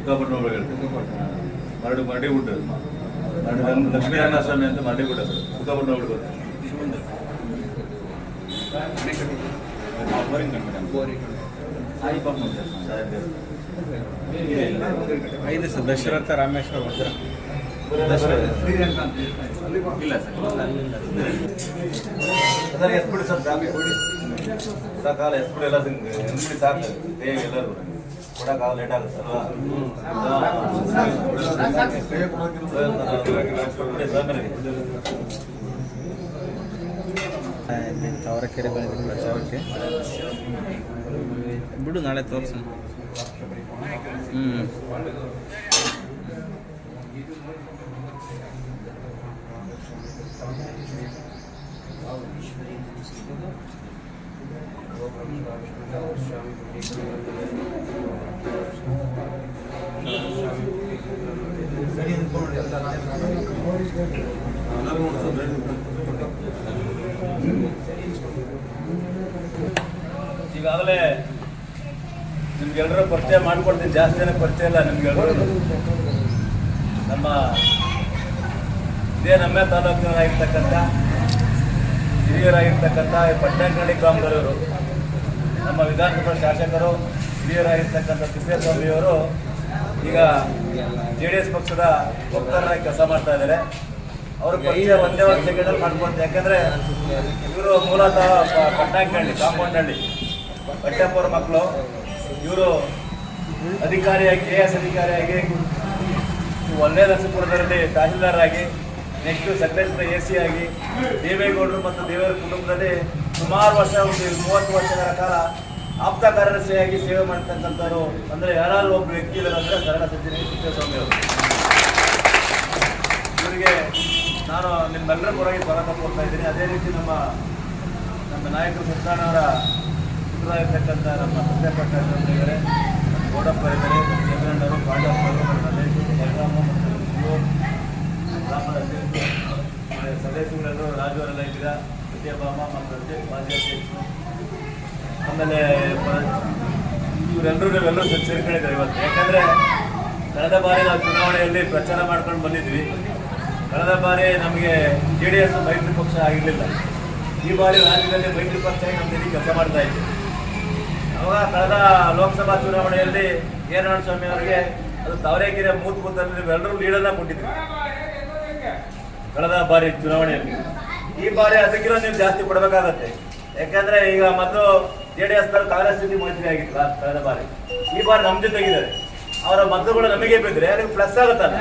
ಬುಕ್ಕಾಪಟ್ಟಣ ಒಳಗೆ ಹೇಳ್ತೀನಿ ಮರಡು ಮರಡಿ ಗುಡ್ಡ ಮರಡಿ ರಂಗ ಲಕ್ಷ್ಮೀನಾರಾಯಣ ಸ್ವಾಮಿ ಅಂತ ಮರಡಿ ಗುಡ್ಡ ಸರ್ ಬುಕ್ಕಾಪಟ್ಟಣ ಒಳಗೆ ಬರುತ್ತೆ ಸಾಯಿಬಾಬಾ ಮಂದಿರ, ಸಾಯಿ ದೇವಸ್ಥಾನ. ಇದೆ, ಇಲ್ಲ. ಐದು ಸರ್ ದಶರಥ ರಾಮೇಶ್ವರ ವಜ್ರ ಇಲ್ಲ sir sir SBD sir copy ಕೊಡಿ ಸಾಕಾಲ ಎಸ್ಬಿಡಿ ಎಲ್ಲ ಎಸ್ಬಿಡಿ ಸಾಕು ಬೇಗ ಎಲ್ಲರೂ ಕೊಡಕ್ಕಾಗಲ್ಲ ಲೇಟ್ ಆಗುತ್ತೆ ಅಲ್ವಾ ಕೊಟ್ಬಿಡಿ ಸಾಕರಿಗೆ. ತಾವರೆಕೆರೆ ಬಿಡು ನಾಳೆ ತೋರಿಸ ಹ್ಞೂ ಈಗಾಗಲೇ ನಿಮ್ಗೆಲ್ಲರೂ ಪರಿಚಯ ಮಾಡ್ಕೊಡ್ತೀನಿ. ಜಾಸ್ತಿ ಜನ ಪರಿಚಯ ಇಲ್ಲ ನಿಮ್ಗೆಲ್ಲರೂ ನಮ್ಮ ಇದೇ ನಮ್ಮ ತಾಲೂಕಿನವರಾಗಿರ್ತಕ್ಕಂಥ ಹಿರಿಯರಾಗಿರ್ತಕ್ಕಂಥ ಪಟ್ಟಣಕಳ್ಳಿ ಕಾಮಗಾರಿಯವರು ನಮ್ಮ ವಿಧಾನಸಭಾ ಶಾಸಕರು ಹಿರಿಯರಾಗಿರ್ತಕ್ಕಂಥ ತಿಪ್ಪೇಸ್ವಾಮಿಯವರು ಈಗ ಜೆ ಡಿ ಎಸ್ ಪಕ್ಷದ ವಕ್ತಾರರಾಗಿ ಕೆಲಸ ಮಾಡ್ತಾ ಇದ್ದಾರೆ. ಅವರು ಪರಿಚಯ ಒಂದೇ ಒಂದು ಸೆಕೆಂಡಲ್ಲಿ ಮಾಡ್ಕೊಳ್ತಾರೆ ಯಾಕಂದ್ರೆ ಇವರು ಮೂಲತಃ ಪಟ್ಟಣಕಳ್ಳಿ ಕಾಂಪೌಂಡಹಳ್ಳಿ ಬಟ್ಟೆಪ್ಪವ್ರ ಮಕ್ಕಳು, ಇವರು ಅಧಿಕಾರಿಯಾಗಿ ಕೆ ಎಸ್ ಅಧಿಕಾರಿಯಾಗಿ ಒಂದೇ ನರಸೀಪುರದಲ್ಲಿ ತಹಸೀಲ್ದಾರ್ ಆಗಿ ನೆಕ್ಸ್ಟ್ ಸಕಲೇಶ್ವರ ಎ ಸಿ ಆಗಿ ದೇವೇಗೌಡರು ಮತ್ತು ದೇವರ ಕುಟುಂಬದಲ್ಲಿ ಸುಮಾರು ವರ್ಷ, ಒಂದು ಮೂವತ್ತು ವರ್ಷಗಳ ಕಾಲ ಆಪ್ತ ಕಾರ್ಯದರ್ಶಿಯಾಗಿ ಸೇವೆ ಮಾಡ್ತಕ್ಕಂಥವ್ರು ಅಂದರೆ ಯಾರಾದ್ರೂ ಒಬ್ಬ ವ್ಯಕ್ತಿ ಇದ್ದಾರೆ ಅಂದರೆ ಕನ್ನಡ ಸಚಿವ ತಿಪ್ಪೇಸ್ವಾಮಿ ಅವರು. ಇವರಿಗೆ ನಾನು ನಿಮ್ಮೆಲ್ಲರ ಪರವಾಗಿ ಸ್ವಾಗತ ಕೊಡ್ತಾ ಇದ್ದೀನಿ. ಅದೇ ರೀತಿ ನಮ್ಮ ನಮ್ಮ ನಾಯಕರು ಪುತ್ರ ಪುತ್ರರಾಗಿರ್ತಕ್ಕಂಥ ನಮ್ಮ ಸತ್ಯಪ್ರಕಾಶ್ ಅವರು ಇದ್ದಾರೆ. ಗೋಡಪ್ಪ ಇದ್ದಾರೆ ಚಂದ್ರಣ್ಣವರು ಆಮೇಲೆ ಇವರೆಲ್ಲರೂ ನಾವೆಲ್ಲರೂ ಸೇರ್ಕೊಂಡಿದ್ದಾರೆ ಇವತ್ತು. ಯಾಕಂದ್ರೆ, ಕಳೆದ ಬಾರಿ ನಾವು ಚುನಾವಣೆಯಲ್ಲಿ ಪ್ರಚಾರ ಮಾಡ್ಕೊಂಡು ಬಂದಿದ್ವಿ. ಕಳೆದ ಬಾರಿ ನಮಗೆ ಜೆ ಡಿ ಎಸ್ ಮೈತ್ರಿ ಪಕ್ಷ ಆಗಿರಲಿಲ್ಲ. ಈ ಬಾರಿ ರಾಜ್ಯದಲ್ಲಿ ಮೈತ್ರಿ ಪಕ್ಷ ನಮ್ಮ ಕೆಲಸ ಮಾಡ್ತಾ ಇತ್ತು ಅವಾಗ ಕಳೆದ ಲೋಕಸಭಾ ಚುನಾವಣೆಯಲ್ಲಿ ಏನಾರಾಯಣ ಸ್ವಾಮಿ ಅವರಿಗೆ ಅದು ತಾವರೆಕೆರೆ ಮೂತ್ ಬೂತಲ್ಲಿ ನೀವೆಲ್ಲರೂ ಲೀಡನ್ನ ಕೊಟ್ಟಿದ್ರು. ಕಳೆದ ಬಾರಿ ಚುನಾವಣೆಯಲ್ಲಿ. ಈ ಬಾರಿ ಅದಕ್ಕಿರೋ ನೀವು ಜಾಸ್ತಿ ಕೊಡಬೇಕಾಗತ್ತೆ. ಯಾಕಂದ್ರೆ ಈಗ ಮೊದಲು ಜೆ ಡಿ ಎಸ್ ಕಾಂಗ್ರೆಸ್ ಜೊತೆ ಮೈತ್ರಿ ಆಗಿತ್ತು ಕಳೆದ ಬಾರಿ. ಈ ಬಾರಿ ನಮ್ ಜೊತೆಗಿದ್ದಾರೆ ಅವರ ಮದ್ದುಗಳು ನಮಗೆ ಬಿದ್ರೆ ಅದಕ್ಕೆ ಪ್ಲಸ್ ಆಗುತ್ತಲ್ಲ?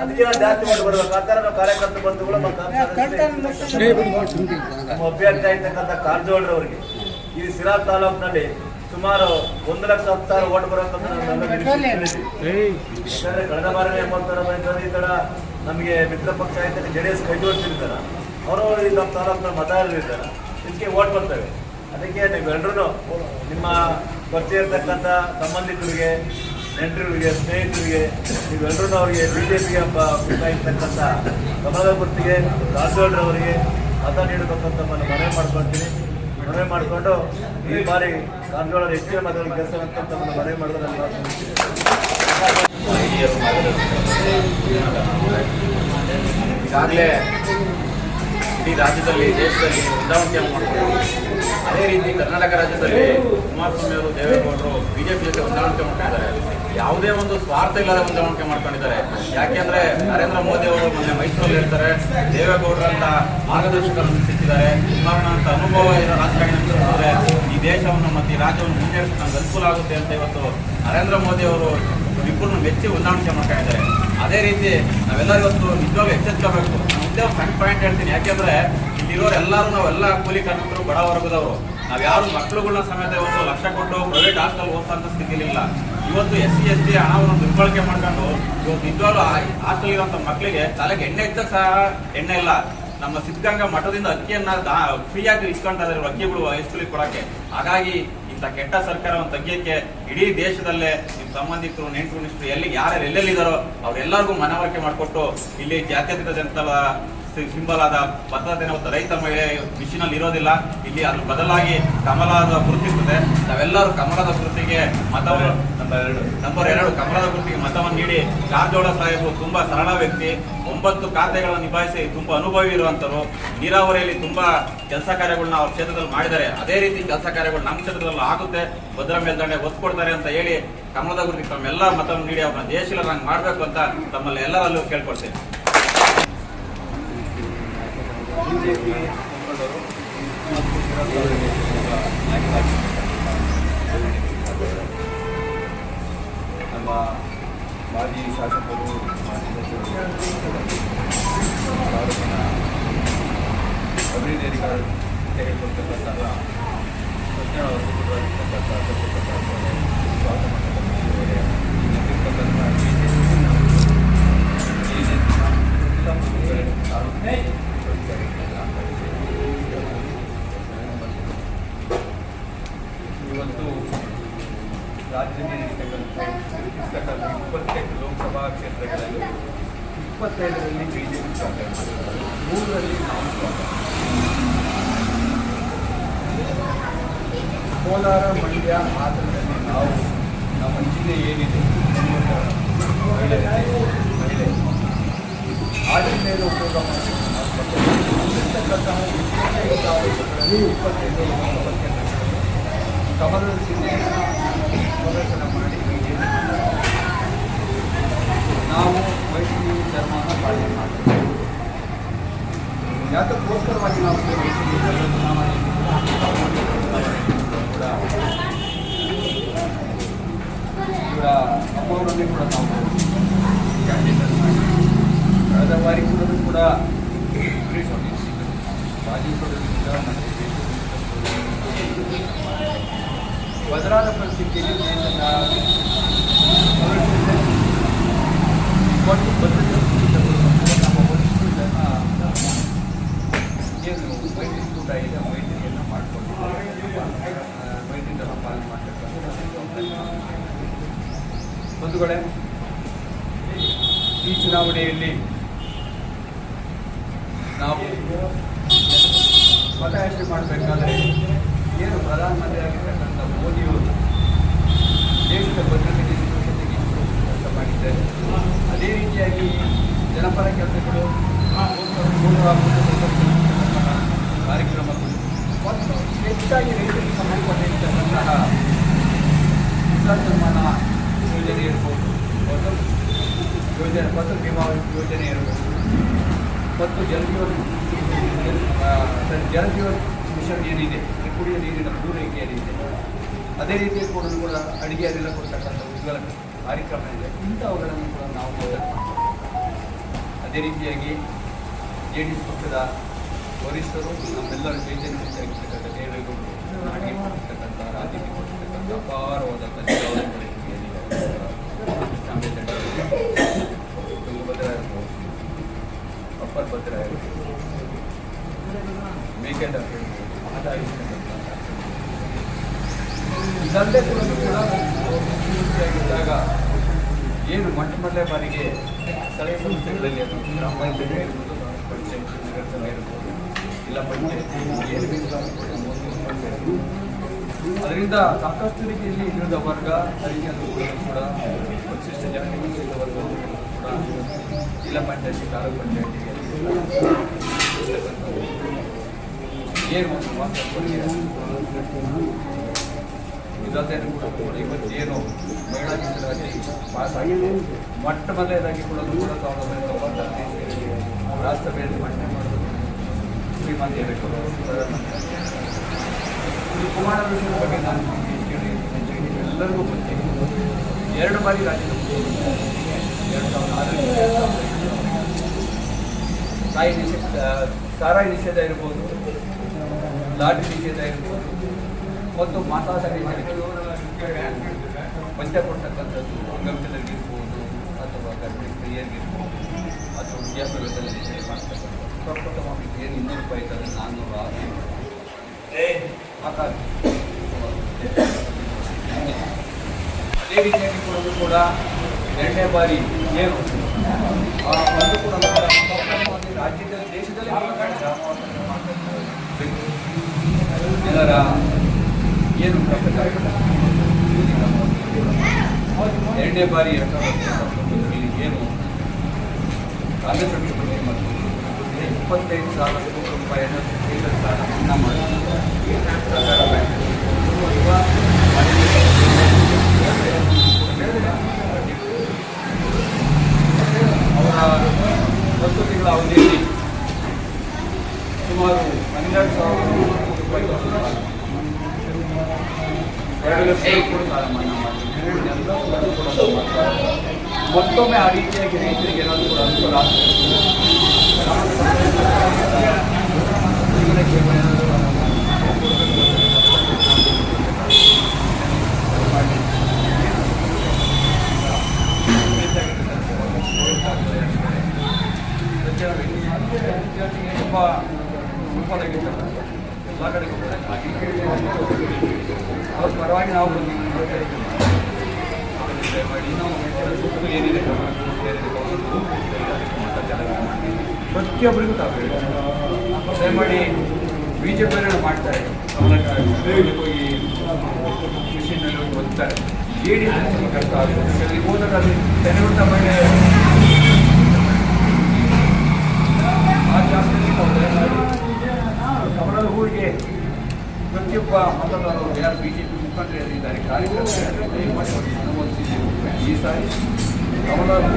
ಅದಕ್ಕೆ ನಾವು ಜಾಸ್ತಿ ಮಾಡಿಕೊಡ್ಬೇಕು ಆತರ ಆ ಥರ ನಾವು ಕಾರ್ಯಕರ್ತ ಬಂಧುಗಳು ನಮ್ಮ ಅಭ್ಯರ್ಥಿ ಆಗಿರ್ತಕ್ಕಂಥ ಕಾರಜೋಳ ಅವರಿಗೆ ಈ ಸಿರಾ ತಾಲೂಕಿನಲ್ಲಿ ಸುಮಾರು ಒಂದು ಲಕ್ಷ ಹತ್ತು ಸಾವಿರ ಓಟ್ ಯಾಕಂದ್ರೆ ಕಳೆದ ಬಾರಿ ಎಂಬತ್ತರ ಈ ತರ ನಮಗೆ ಮಿತ್ರ ಪಕ್ಷ ಆಯ್ತು ಜೆ ಡಿ ಎಸ್ ಕೈ ಜೋಡಿಸಿರ್ತಾರ. ಅವರು ಈ ನಮ್ಮ ತಾಲೂಕಿನ ಮತ ಇರ್ತಾರ ಇದಕ್ಕೆ ಓಟ್ ಬರ್ತವೆ. ಅದಕ್ಕೆ ನೀವೆಲ್ಲರೂ ನಿಮ್ಮ ಪರಿಚಯ ಇರ್ತಕ್ಕಂಥ ಸಂಬಂಧಿಕರಿಗೆ, ನೆಂಟರಿಗೆ, ಸ್ನೇಹಿತರಿಗೆ ನೀವೆಲ್ಲರೂ ಅವರಿಗೆ ಬಿ ಜೆ ಪಿಗೆ ಇರ್ತಕ್ಕಂಥ ಕಮಲದ ಗುರ್ತಿಗೆ ರಾಜೇಗೌಡರವರಿಗೆ ಮತ ನೀಡಬೇಕಂತ ನಾನು ಮನವಿ ಮಾಡ್ಕೊಳ್ತೀನಿ. ಮನವಿ ಮಾಡಿಕೊಂಡು ಈ ಬಾರಿ ರಾಜೇಗೌಡರ ಹೆಚ್ಚಿನ ಮತಗಳ ಕೆಲಸ ತಮ್ಮನ್ನು ಮನವಿ ಮಾಡಿದ್ರೆ ಈಗಾಗಲೇ ಇಡೀ ರಾಜ್ಯದಲ್ಲಿ, ದೇಶದಲ್ಲಿ ಹೊಂದಾಣಿಕೆ ಮಾಡಿಕೊಂಡು ಅದೇ ರೀತಿ ಕರ್ನಾಟಕ ರಾಜ್ಯದಲ್ಲಿ ಕುಮಾರಸ್ವಾಮಿ ಅವರು, ದೇವೇಗೌಡರು ಬಿಜೆಪಿ ಜೊತೆ ಹೊಂದಾಣಿಕೆ ಮಾಡ್ಕೊಂಡಿದ್ದಾರೆ. ಯಾವುದೇ ಒಂದು ಸ್ವಾರ್ಥ ಇಲ್ಲದ ಹೊಂದಾಣಿಕೆ ಮಾಡ್ಕೊಂಡಿದ್ದಾರೆ. ಯಾಕೆಂದ್ರೆ ನರೇಂದ್ರ ಮೋದಿ ಅವರು ಮೊನ್ನೆ ಮೈಸೂರಲ್ಲಿ ಹೇಳ್ತಾರೆ ದೇವೇಗೌಡರಂತ ಮಾರ್ಗದರ್ಶಕರನ್ನು ಸಿಕ್ಕಿದ್ದಾರೆ. ಕುಮಾರಣ್ಣ ಅಂತ ಅನುಭವ ಇರೋ ರಾಜಕಾರಣಿ ಈ ದೇಶವನ್ನು ಮತ್ತು ಈ ರಾಜ್ಯವನ್ನು ಮುಂದೆ ನಮ್ಗೆ ಅನುಕೂಲ ಆಗುತ್ತೆ ಅಂತ ಇವತ್ತು ನರೇಂದ್ರ ಮೋದಿ ಅವರು ಇಬ್ಬರನ್ನು ಮೆಚ್ಚಿ ಹೊಂದಾಣಿಕೆ ಮಾಡ್ಕೊಂಡಿದ್ದಾರೆ. ಅದೇ ರೀತಿ ನಾವೆಲ್ಲರೂ ಇವತ್ತು ನಿಜವಾಗ ಎಚ್ಚೆತ್ಕೋಬೇಕು ಮುಂದೆ ಒಂದೇ ಸಣ್ಣ ಪಾಯಿಂಟ್ ಹೇಳ್ತೀನಿ. ಯಾಕೆಂದ್ರೆ ಇಲ್ಲಿರೋರು ಎಲ್ಲರೂ ನಾವೆಲ್ಲ ಕೂಲಿ ಕಾರ್ಮಿಕರು, ಬಡ ವರ್ಗದವರು. ನಾವು ಯಾರು ಮಕ್ಕಳುಗಳನ್ನ ಸಮೇತ ಇವತ್ತು ಲಕ್ಷ ಕೊಟ್ಟು ಪ್ರೈವೇಟ್ ಹಾಸ್ಟೆಲ್ ಓದ್ತಂತ ಸ್ಥಿತಿಲಿಲ್ಲ ಇವತ್ತು ಎಸ್ ಸಿ, ಎಸ್ ಟಿ ಹಣವನ್ನು ದುರ್ಬಳಕೆ ಮಾಡ್ಕೊಂಡು ಇವತ್ತು ನಿಜವಾಗ್ಲೂ ಹಾಸ್ಟೆಲ್ ಇರುವಂತ ಮಕ್ಕಳಿಗೆ ತಲೆಗೆ ಎಣ್ಣೆ ಇದ್ದಾಗ ಸಹ ಎಣ್ಣೆ ಇಲ್ಲ. ನಮ್ಮ ಸಿದ್ಧಗಂಗಾ ಮಠದಿಂದ ಅಕ್ಕಿಯನ್ನ ಫ್ರೀಯಾಗಿ ಇಸ್ಕೊಂತಾರೆ ಅಕ್ಕಿಗಳು ಹೈಸ್ಕೂಲಿಗೆ ಕೊಡಕ್ಕೆ. ಹಾಗಾಗಿ ಇಂಥ ಕೆಟ್ಟ ಸರ್ಕಾರವನ್ನು ತೆಗಿಯಕ್ಕೆ ಇಡೀ ದೇಶದಲ್ಲೇ ನಿಮ್ಮ ಸಂಬಂಧಿಕರು, ನೆಂಟರು, ನಿಷ್ಠರು ಎಲ್ಲಿ ಯಾರ್ಯಾರು ಎಲ್ಲೆಲ್ಲಿದ್ದಾರೋ ಅವ್ರೆಲ್ಲರಿಗೂ ಮನವರಿಕೆ ಮಾಡಿಕೊಟ್ಟು ಇಲ್ಲಿ ಜಾತ್ಯತೀತ ಜನತಾ ಸಿಂಬಲ್ ಆದ ಭದ್ರತೆ ಮತ್ತು ರೈತ ಮಹಿಳೆ ಮಿಷಿನಲ್ಲಿ ಇರೋದಿಲ್ಲ. ಇಲ್ಲಿ ಅದ್ರ ಬದಲಾಗಿ ಕಮಲದ ಗುರುತಿರ್ತದೆ ನಾವೆಲ್ಲರೂ ಕಮಲದ ಗುರುತಿಗೆ ಮತವನ್ನು ನಂಬರ್ ಎರಡು. ನಂಬರ್ ಎರಡು. ಕಮಲದ ಗುರುತಿಗೆ ಮತವನ್ನು ನೀಡಿ ಕಾರಜೋಳ ಸಾಹೇಬರು ತುಂಬಾ ಸರಳ ವ್ಯಕ್ತಿ. ಒಂಬತ್ತು ಖಾತೆಗಳನ್ನು ನಿಭಾಯಿಸಿ ತುಂಬಾ ಅನುಭವಿ ಇರುವಂತರು ನೀರಾವರಿಯಲ್ಲಿ ತುಂಬಾ ಕೆಲಸ ಕಾರ್ಯಗಳನ್ನ ಅವ್ರ ಕ್ಷೇತ್ರದಲ್ಲಿ ಮಾಡಿದ್ದಾರೆ. ಅದೇ ರೀತಿ ಕೆಲಸ ಕಾರ್ಯಗಳು ನಮ್ಮ ಕ್ಷೇತ್ರದಲ್ಲಿ ಆಗುತ್ತೆ. ಭದ್ರಾ ಮೇಲ್ದಂಡೆ ಒತ್ತು ಕೊಡ್ತಾರೆ ಅಂತ ಹೇಳಿ ಕಮಲದ ಗುರುತಿಗೆ ತಮ್ಮೆಲ್ಲ ಮತವನ್ನು ನೀಡಿ ಅವ್ರನ್ನ ಜಯಶೀಲರಂಗ್ ಮಾಡಬೇಕು ಅಂತ ತಮ್ಮಲ್ಲಿ ಎಲ್ಲರಲ್ಲೂ ಕೇಳ್ಕೊಳ್ತೇನೆ. ಬಿಜೆಪಿ ಮುಖಂಡರು ಮತ್ತು ವಿರೋಧಿ ನಾಯಕರಾಗಿ ನಮ್ಮ ಮಾಜಿ ಶಾಸಕರು ಮಾಜಿ ಸಚಿವರು ತಾಲೂಕಿನ ಅಭಿವೃದ್ಧಿ ಅಧಿಕಾರಿ ತೆಗೆದುಕೊಳ್ತಕ್ಕಂತಹ ಸತ್ಯನಾರಾಯಣ ಅವರಿಗೆ ಸ್ವಾಗತ ಮಾಡ್ತಕ್ಕಂಥ ಈ ನೆಟ್ಟಿರ್ತಕ್ಕಂಥ ಈ ನೆಟ್ಟಿನ ಎಲ್ಲ ಮುಖಂಡರುಗಳಿಗೆ ತಾಲೂಕು ಇವತ್ತು ರಾಜ್ಯದಲ್ಲಿ ಇರ್ತಕ್ಕಂಥ ಇಪ್ಪತ್ತೆಂಟು ಲೋಕಸಭಾ ಕ್ಷೇತ್ರಗಳಲ್ಲಿ ಇಪ್ಪತ್ತೈದರಲ್ಲಿ ಬಿ ಜೆ ಪಿ ಸ್ವಾಗತ. ಮೂರರಲ್ಲಿ ನಾವು ಕೋಲಾರ, ಮಂಡ್ಯ ಹಾಸನದಲ್ಲಿ ನಾವು ನಮ್ಮ ಜಿಲ್ಲೆ ಏನಿದೆ ಮಹಿಳೆ ಮಹಿಳೆ ಆ ಜಿಲ್ಲೆಯನ್ನು ಉಪಯೋಗ ಮಾಡಿರ್ತಕ್ಕಂತಹ ಇಪ್ಪತ್ತೈದು ಕಮಲದ ಚಿಹ್ನೆಯನ್ನು ಪ್ರದರ್ಶನ ಮಾಡಿ ಬಿಜೆಪಿ ನಾವು ವೈಷ್ಣವಿ ಧರ್ಮನ ಪಾಲನೆ ಮಾಡ್ತೀವಿ ಯಾತಕ್ಕೋಸ್ಕರವಾಗಿ ನಾವು ಈ ವೈಷ್ಣವಿ ಧರ್ಮ ಚುನಾವಣೆ ಕೂಡ ಇವರ ಅಮ್ಮವರನ್ನೇ ಕೂಡ ನಾವು ಕ್ಯಾಂಡಿಡೇಟ್ ಮಾಡಿ ಕಳೆದ ಬಾರಿ ಕೂಡ ಕೂಡ ಸುರೇಶ್ ಅವರು ಬದಲಾದ ಪರಿಸ್ಥಿತಿಯಲ್ಲಿ ನಮ್ಮ ವರಿಷ್ಠರನ್ನ ಏನು ಇದೆ ಮಾಡತಕ್ಕಂಥ ಬಂಧುಗಳೇ ಈ ಚುನಾವಣೆಯಲ್ಲಿ ನಾವು ಮತಯಾಚನೆ ಮಾಡಬೇಕಾದ್ರೆ ಏನು ಪ್ರಧಾನಮಂತ್ರಿ ಆಗಿರ್ತಕ್ಕಂಥ ಮೋದಿಯವರು ದೇಶದ ಭದ್ರತೆಗೆ ಸುರಕ್ಷತೆಗೆ ಕೆಲಸ ಮಾಡಿದ್ದಾರೆ. ಅದೇ ರೀತಿಯಾಗಿ ಜನಪರ ಕೆಲಸಗಳು ಕಾರ್ಯಕ್ರಮಗಳು ಮತ್ತು ಹೆಚ್ಚಾಗಿ ರೈತರಿಗೆ ಸಂಬಂಧಪಟ್ಟಿರ್ತಕ್ಕಂತಹ ಕಿಸಾನ್ ಸನ್ಮಾನ ಯೋಜನೆ ಇರ್ಬೋದು ಫಸಲ್ ಯೋಜನೆ ಫಸಲ್ ಬಿಮಾ ಯೋಜನೆ ಇರ್ಬೋದು, ಮತ್ತು ಜಲಜೀವನ್ ಜಲಜೀವನ್ ಮಿಷನ್ ಏನಿದೆ ಕುಡಿಯುವ ನೀರಿನ ಪೂರೈಕೆ ಏನಿದೆ ಅದೇ ರೀತಿ ಕೂಡ ಕೂಡ ಅಡಿಗೆಯಲ್ಲೆಲ್ಲ ಕೊಡ್ತಕ್ಕಂಥ ಉಜ್ವಲ ಕಾರ್ಯಕ್ರಮ ಇದೆ. ಇಂಥವುಗಳನ್ನು ಕೂಡ ನಾವು ಅದೇ ರೀತಿಯಾಗಿ ಜೆ ಡಿ ಎಸ್ ಪಕ್ಷದ ವರಿಷ್ಠರು ನಮ್ಮೆಲ್ಲರ ಚೈತನ್ಯವಾಗಿರ್ತಕ್ಕಂಥ ದೇವೇಗೌಡರು ಅಡಿಗೆ ಕೊಟ್ಟಿರ್ತಕ್ಕಂಥ ರಾಜಕೀಯ ಅಪಾರವಾದಂಥ ತುಂಗಭದ್ರಾ ಇರ್ಬೋದು ಅಪ್ಪರ್ ಭದ್ರಾ ಇರ್ಬೋದು ಮೇಕೆದಾಟು ಇರ್ಬೋದು ಆದಾಯ ಇರ್ತಕ್ಕಂಥ ಇದಲ್ಲದೆ ಕೂಡ ಮುಖ್ಯಮಂತ್ರಿಯಾಗಿದ್ದಾಗ ಏನು ಮೊಟ್ಟ ಮೊದಲೇ ಬಾರಿಗೆ ಸ್ಥಳೀಯ ಸಂಸ್ಥೆಗಳಲ್ಲಿ ಅದು ಗ್ರಾಮ ಪಂಚಾಯತ್ ಇರ್ಬೋದು ಪಂಚಾಯತ್ ಇಲ್ಲ ಪಂಚಾಯತ್ ಏನು ಪಂಚಾಯತ್. ಅದರಿಂದ ಸಾಕಷ್ಟು ರೀತಿಯಲ್ಲಿ ಇಲ್ಲಿರುವ ವರ್ಗ ಅಲ್ಲಿಂದು ಕೂಡ ಪರಿಶಿಷ್ಟ ಜಾತಿ ವರ್ಗ ಕೂಡ ಜಿಲ್ಲಾ ಪಂಚಾಯತಿ, ತಾಲೂಕು ಪಂಚಾಯತಿಗೆ ಏನು ಮಾತ್ರ ಕೊಡುಗೆ ಇದಲ್ಲದೆ ಕೂಡ. ಇವತ್ತೇನು ಮಹಿಳಾ ಮೀಸಲಾತಿ ಪಾಸ್ ಆಗಿದೆ ಮೊಟ್ಟ ಮೊದಲನೇದಾಗಿ ಕೂಡ ಕೂಡ ಸಾವಿರದ ತೊಂಬತ್ತನೇ ರಾಜ್ಯಸಭೆಯಲ್ಲಿ ಮಂಡನೆ ಮಾಡೋದು ಶ್ರೀಮಂತ ಪ್ರಧಾನಮಂತ್ರಿ ಈ ಕುಮಾರ ವಿಷಯದ ಬಗ್ಗೆ ನಾನು ಎಲ್ಲರಿಗೂ ಗೊತ್ತಿ. ಎರಡು ಬಾರಿ ರಾಜ್ಯದ ಎರಡು ಸಾವಿರದ ಆರರಲ್ಲಿ. ಸಾಯಿ ನಿಷೇಧ ಸಾರಾಯಿ ನಿಷೇಧ ಇರ್ಬೋದು ಲಾಟಿ ನಿಷೇಧ ಇರ್ಬೋದು. ಮತ್ತು ಮಾತಾಡಲು ಪಂಚ ಕೊಡ್ತಕ್ಕಂಥದ್ದು ಅಂಗವಿಕಲರಿಗಿರ್ಬೋದು ಅಥವಾ ಗರ್ಭಿಣಿ ಸ್ತ್ರೀಯರಿಗಿರ್ಬೋದು. ಅಥವಾ ವಿದ್ಯಾಭ್ಯಾಸದಲ್ಲಿ ಮಾಡ್ತಕ್ಕಂಥದ್ದು. ಪ್ರಪ್ರಥಮವಾಗಿ ಏನು ಇನ್ನೂರು ರೂಪಾಯಿ ಇದ್ದರೆ ನಾನ್ನೂರು ಆರುನೂರು ಮಾತಾಡಿ ಅದೇ ರೀತಿಯಾಗಿ ಕೂಡ ಕೂಡ ಎರಡನೇ ಬಾರಿ ಏನು? ಕೂಡ ರಾಜ್ಯದಲ್ಲಿ ದೇಶದಲ್ಲಿ ಎಲ್ಲರ ಏನು ಎರಡನೇ ಬಾರಿ ಎರಡು ಏನು ಕಾಂಗ್ರೆಸ್ ಮತ್ತು ಇಪ್ಪತ್ತೈದು ಸಾವಿರ ಕೋಟಿ ರೂಪಾಯಿಯನ್ನು ಕೇಂದ್ರ ಸಾಲ ಮನ್ನಾ ಮಾಡಿದೆ ಸರ್ಕಾರ ಬ್ಯಾಂಕ್ ಅವರ ಹತ್ತು ತಿಂಗಳ ಅವಧಿಯಲ್ಲಿ ಸುಮಾರು ಹನ್ನೆರಡು ಸಾವಿರ ಕೋಟಿ ರೂಪಾಯಿ ಸಾಲ ಎರಡು ಲಕ್ಷ ಕೂಡ ಸಾಲ ಮನ್ನಾ ಮಾಡಿದೆ ಎಲ್ಲವೂ ಕೂಡ ಅನುಕೂಲ ಮಾಡ್ತಾರೆ. ಮತ್ತೊಮ್ಮೆ ಆ ರೀತಿಯಾಗಿ ರೈತರಿಗೆ ಏನಾದರೂ ಕೂಡ ಅನುಕೂಲ ತುಂಬ ಸುಲಭದಾಗಿರ್ತದೆ ಎಲ್ಲ ಕೂಡ ಅವ್ರ ಪರವಾಗಿ ನಾವು ಬಂದಿದ್ದೀವಿ ಮಾಡಿ ನಾವು ಏನಿದೆ? ಪ್ರತಿಯೊಬ್ಬರಿಗೂ ತಾವು ಮಾಡಿ ಬಿ ಜೆ ಪಿಯವರು ಮಾಡ್ತಾರೆ. ಅವರ ಹೋಗಿ ಮಿಷಿನಲ್ಲಿ ಹೋಗಿ ಓದ್ತಾರೆ ಜೆ ಡಿ ಎಸ್ ಕಷ್ಟ ಆಗುತ್ತೆ ಅಲ್ಲಿ ತೆನೆಗುಂಟ ಮೇಲೆ ಆ ಜಾಸ್ತಿ ನಾವು ದಯಮಾಡಿ ಕಮಲದ ಹೂವಿಗೆ ಪ್ರತಿಯೊಬ್ಬ ಮತದಾರರು ಯಾರು ಬಿ ಜೆ ಪಿ ಮುಖಂಡರಿದ್ದಾರೆ ಕಾರ್ಯಕರ್ತರು ಈ ಸಾರಿ ಕಮಲದ